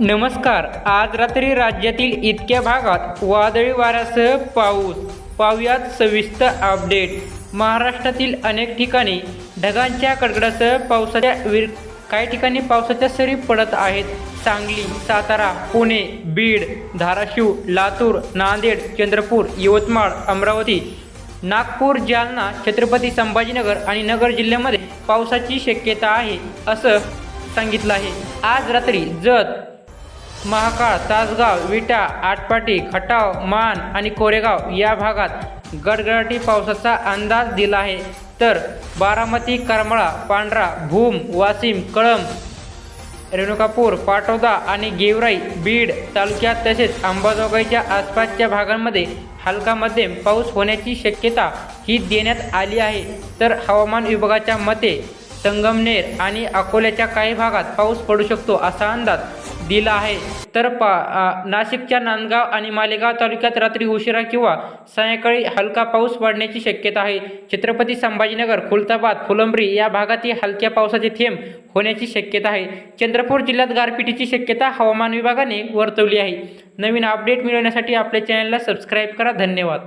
नमस्कार. आज रात्री राज्यातील इतक्या भागात वादळी वाऱ्यासह पाऊस. पाहुयात सविस्तर अपडेट महाराष्ट्रातील अनेक ठिकाणी ढगांच्या कडकडासह पावसाच्या विर काही ठिकाणी पावसाच्या सरी पडत आहेत. सांगली सातारा पुणे बीड धाराशिव लातूर नांदेड चंद्रपूर यवतमाळ अमरावती नागपूर जालना छत्रपती संभाजीनगर आणि नगर जिल्ह्यामध्ये पावसाची शक्यता आहे असं सांगितलं आहे. आज रात्री जत महाकाळ तासगाव विटा आटपाटी खटाव मान आणि कोरेगाव या भागात गडगडाटी पावसाचा अंदाज दिला आहे. तर बारामती करमळा पांढरा भूम वाशिम कळंब रेणुकापूर पाटोदा आणि गेवराई बीड तालुक्यात तसेच अंबाजोगाईच्या आसपासच्या भागांमध्ये हलका मध्यम पाऊस होण्याची शक्यता ही देण्यात आली आहे. तर हवामान विभागाच्या मते संगमनेर आणि अकोल्याच्या काही भागात पाऊस पडू शकतो असा अंदाज दिला आहे. तर पा नाशिकच्या नांदगाव आणि मालेगाव तालुक्यात रात्री उशिरा किंवा सायंकाळी हलका पाऊस पडण्याची शक्यता आहे. छत्रपती संभाजीनगर खुलताबाद फुलंब्री या भागातही हलक्या पावसाचे थेंब होण्याची शक्यता आहे. चंद्रपूर जिल्ह्यात गारपिटीची शक्यता हवामान विभागाने वर्तवली आहे. नवीन अपडेट मिळवण्यासाठी आपल्या चॅनलला सबस्क्राईब करा. धन्यवाद.